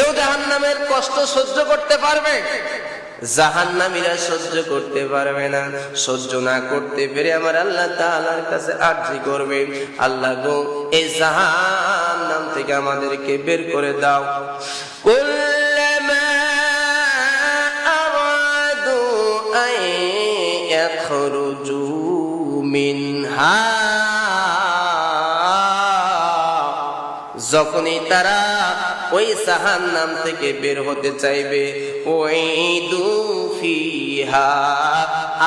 কেউ জাহান্নামের কষ্ট সহ্য করতে পারবে? সহ্য করতে পারবে না। সহ্য না করতে পেরে আমার আল্লাহ কাছে আরজি করবে। আল্লাহ গো, এই থেকে আমাদেরকে বের করে দাও। যখনই তারা ওই জাহান নাম থেকে বের হতে চাইবে। ওই দুফিহা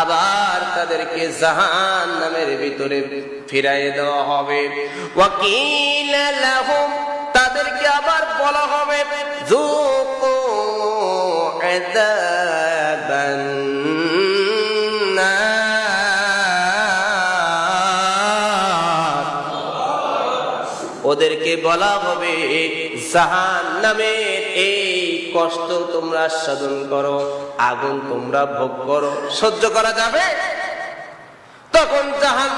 আবার তাদেরকে জাহান নামের ভিতরে ফিরাই দেওয়া হবে। ওয়াকিল তাদেরকে আবার বলা হবে ওদেরকে বলা হবে এই কষ্ট তোমরা আস্বাদন করো, আগুন তোমরা ভোগ করো। সহ্য করা যাবে? তখন জাহান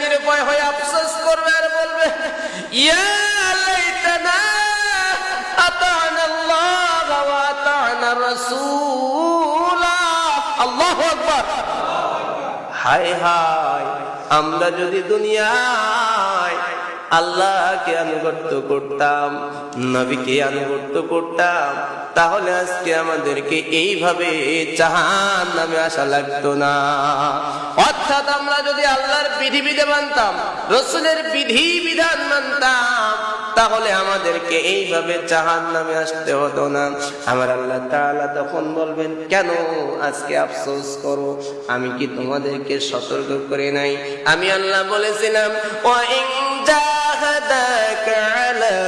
নিরুপায় হয়ে আফসোস করবে আর বলবে হায় হায়, আমরা যদি দুনিয়ায় আল্লাহকে আনুগত্য করতাম, নবীকে আনুগত্য করতাম, তাহলে আজকে আমাদেরকে এইভাবে জাহান নামে আসা লাগতো না। অর্থাৎ আমরা যদি আল্লাহর বিধি বিধান মানতাম, রসুলের বিধি বিধান মানতাম, তাহলে আমাদেরকে এইভাবে জাহান নামে আসতে হতো না। আমার আল্লাহ তাআলা তখন বলবেন, কেন আজকে আফসোস করো? আমি কি তোমাদেরকে সতর্ক করে নাই? আমি আল্লাহ বলেছিলাম, ওয়া জাহাদাকা আলা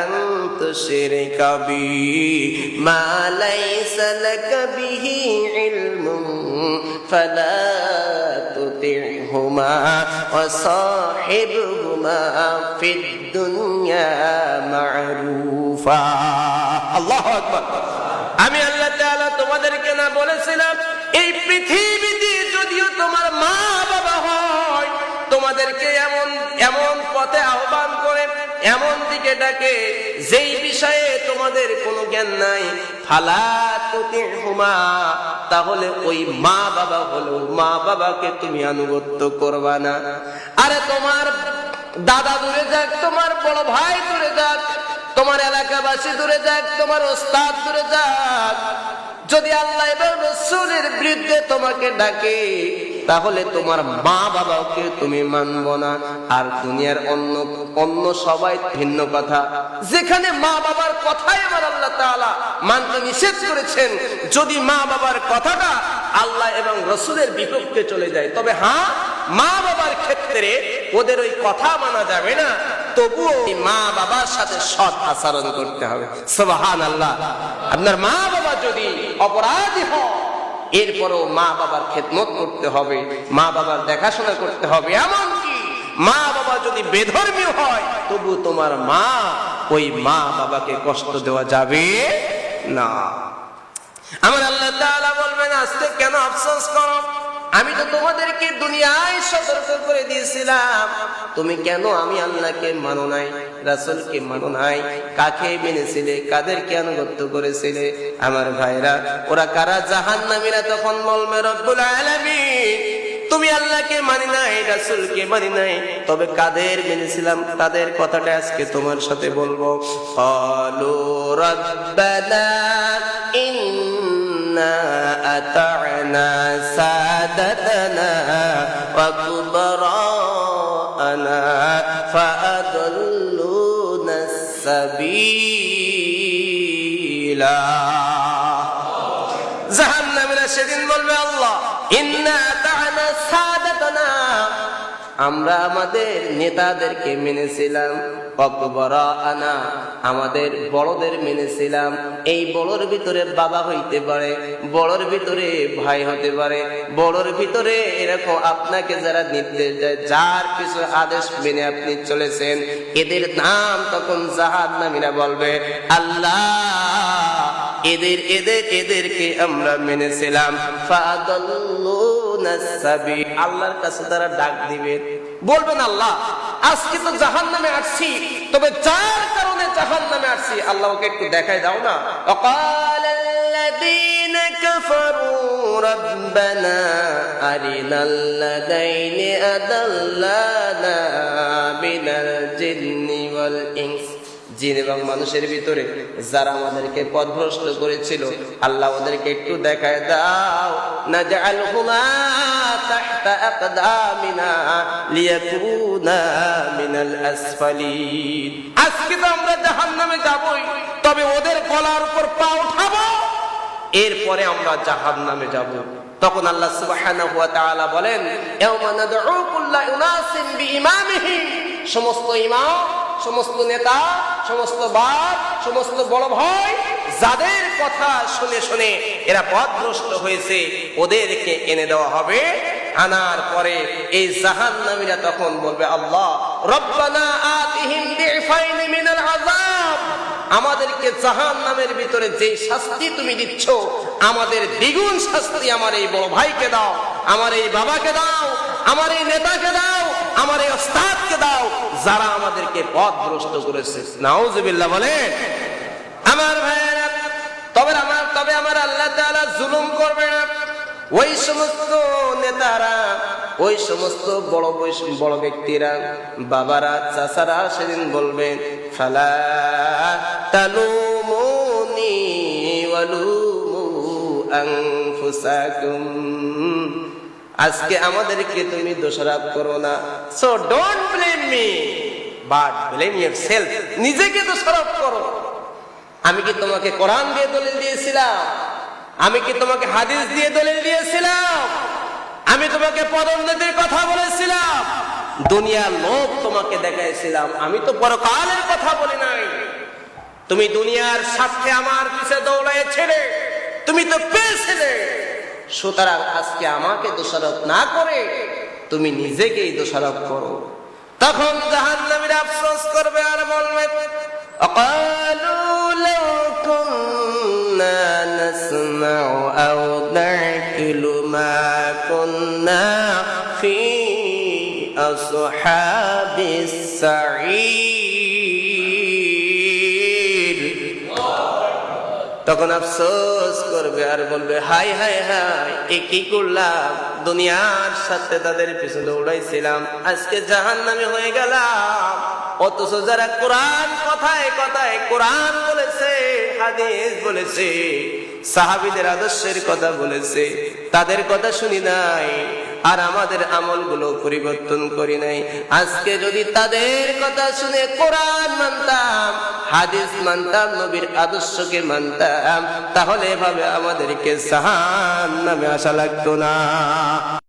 আন তুশরিকা বি মা লাইসা লাকা বিহি ইলমুন ফালা তুতি'হুমা ওয়া সাহিবহুমা ফিদ দুনিয়া মা'রুফা আল্লাহু আমি আল্লাহ তাআলা তোমাদেরকে না বলেছিলাম, এই পৃথিবীতে যদিও তোমার মা বাবা হয়, তোমাদেরকে এমন পথে আহ্বান করে, এমন দিকে ডাকে, যেই বিষয়ে তোমাদের কোনো জ্ঞান নাই, ফালা তাহলে ওই মা বাবা হলো, মা বাবাকে তুমি আনুগত্য করবা না। আরে তোমার দাদা দূরে যাক, তোমার বড় ভাই দূরে যাক, তোমার এলাকাবাসী দূরে যাক, তোমার ওস্তাদ দূরে যাক। যদি আল্লাহ এবং রসুলের বিরুদ্ধে তোমাকে ডাকে তাহলে তোমার মা বাবাকে তুমি মানব না। আর দুনিয়ার অন্য অন্য সবাই ভিন্ন কথা। যেখানে মা বাবার কথাই আমার আল্লাহ তাআলা মানতে নিষেধ করেছেন, যদি মা বাবার কথাটা আল্লাহ এবং রসুলের বিপক্ষে চলে যায়, তবে হ্যাঁ মা বাবার ক্ষেত্রে ওদের ওই কথা মানা যাবে না। তবুও মা বাবার সাথে সৎ আচরণ করতে হবে। সুবহান আল্লাহ আপনার মা বাবা যদি অপরাধী হয় এরপরও মা বাবার খেদমত করতে হবে, মা বাবার দেখাশোনা করতে হবে, এমনকি মা বাবা যদি বেধর্মীয় হয়, তবু তোমার মা ওই মা বাবাকে কষ্ট দেওয়া যাবে না। আমার আল্লাহ বলবেন, আজকে কেন আফসোস করো? আমি তো তোমাদেরকে দুনিয়ায় সতর্ক করে দিয়েছিলাম। তুমি কেন আমি আল্লাহকে মানো নাই, রাসূলকে মানো নাই, কাকে মেনেছিলে, কাদেরকে আনুগত্য করেছিলে? আমার ভাইরা, ওরা কারা? জাহান্নামীরা তখন বলবে, রব্বুল আলামিন, তুমি আল্লাহকে মানি নাই, রাসূলকে মানি নাই। তবে কাদের মেনেছিলাম? তাদের কথাটা আজকে তোমার সাথে বলব। ক্বালু রাব্বানা ইন্না সাদাতানা ওয়া কুবরা'ana ফাআদাল্লুনা সাবিলা জাহান্নামীরা সেদিন বলবে আল্লাহ, ইন্না আতা'না সাদাতানা। আমরা আমাদের নেতাদেরকে মেনেছিলাম। আনা, আমাদের বড়দের মেনেছিলাম। এই বড়র ভিতরে বাবা হইতে পারে, বড়র ভিতরে ভাই হতে পারে। বড়র ভিতরে, এরকম আপনাকে যারা নির্দেশ দেয়, যার কিছু আদেশ মেনে আপনি চলেছেন, এদের নাম তখন জাহাদ নামীরা বলবে, আল্লাহ, এদের এদের, এদেরকে আমরা মেনেছিলাম। আল্লাহর কাছে তারা ডাক দিবে বলবেন আল্লাহ আজকে তো জাহান নামে আসছি তবে যার কারণে জাহান নামে আসছি আল্লাহ ওকে একটু দেখাই দাও না وقال الذين كفروا ربنا أرنا الذين أضلانا من الجن والإنس জিন এবং মানুষের ভিতরে যারা আমাদেরকে পথভ্রষ্ট করেছিল আল্লাহ ওদেরকে একটু দেখায় দাও না জাআলহুমা তাহতা আকদামিনা লিয়াকুনা মিনাল আসফালিন আজকে তো আমরা জাহান্নামে যাবই, তবে ওদের গলার উপর পা এরপরে আমরা জাহান্নামে যাব। তখন আল্লাহ সুবহানাহু ওয়া তাআলা বলেন ইয়াওমা নাদউ কুল্লা সমস্ত ইমাম, সমস্ত নেতা, সমস্ত বাপ, সমস্ত বড় ভাই, যাদের কথা শুনে শুনে এরা পথভ্রষ্ট হয়েছে, ওদেরকে এনে দেওয়া হবে আনার পরে এই জাহান্নামীরা তখন বলবে, আল্লাহ, রব্বানা আতিহিম বিফাইন মিনাল আযাব। আমাদেরকে জাহান নামের ভিতরে যে শাস্তি তুমি দিচ্ছ, আমাদের দ্বিগুণ শাস্তি আমার এই বড় ভাইকে দাও, আমার এই বাবাকে দাও, আমার এই নেতাকে দাও, আমার এই ওস্তাদকে দাও, যারা আমাদেরকে পথ পথভ্রষ্ট করেছে। নাউজুবিল্লাহ বলে আমার ভাইয়েরা, তবে আমার তবে আমার আল্লাহ তাআলা জুলুম করবে না। ওই সমস্ত নেতারা, ওই সমস্ত বড় বড় ব্যক্তিরা, বাবারা, চাচারা সেদিন বলবেন ফালা আজকে আমাদেরকে তুমি দোষারোপ করো না। So don't blame me but blame yourself নিজেকে দোষারোপ করো। আমি কি তোমাকে কোরআন দিয়ে দলিল দিয়েছিলাম? আমি কি তোমাকে হাদিস দিয়ে দলিল দিয়েছিলাম? আমি তোমাকে পদোন্নতির কথা বলেছিলাম। দুনিয়ার লোক তোমাকে দেখাইছিলাম। আমি তো পরকালের কথা বলি নাই। তুমি দুনিয়ার সাথে আমার পিছে দৌড়াইছিলে। তুমি তো পেয়েছিলে। সুতরাং আজকে আমাকে দোষারোপ না করে তুমি নিজেকেই দোষারোপ করো। তখন জাহান্নামীর আফসোস করবে আর বলবে, অকালু কুন্না নাসমাউ আও নাকিলু মা কুন্না ফি আসহাবিস সাঈর তখন আফসোস করবে আর বলবে, হাই হাই হাই, এ কি করলাম? দুনিয়ার সাথে তাদের পিছনে দৌড়াইছিলাম। আজকে জাহান নামে হয়ে গেলাম। অথচ যারা কোরআন কথায় কথায় কোরআন বলেছে, হাদিস বলেছে, সাহাবিদের আদর্শের কথা বলেছে, তাদের কথা শুনি নাই, আর আমাদের আমলগুলো পরিবর্তন করি নাই। আজকে যদি তাদের কথা শুনে কোরআন মানতাম, হাদিস মানতাম, নবীর আদর্শকে মানতাম, তাহলে এভাবে আমাদেরকে সাহান নামে আসা লাগতো না।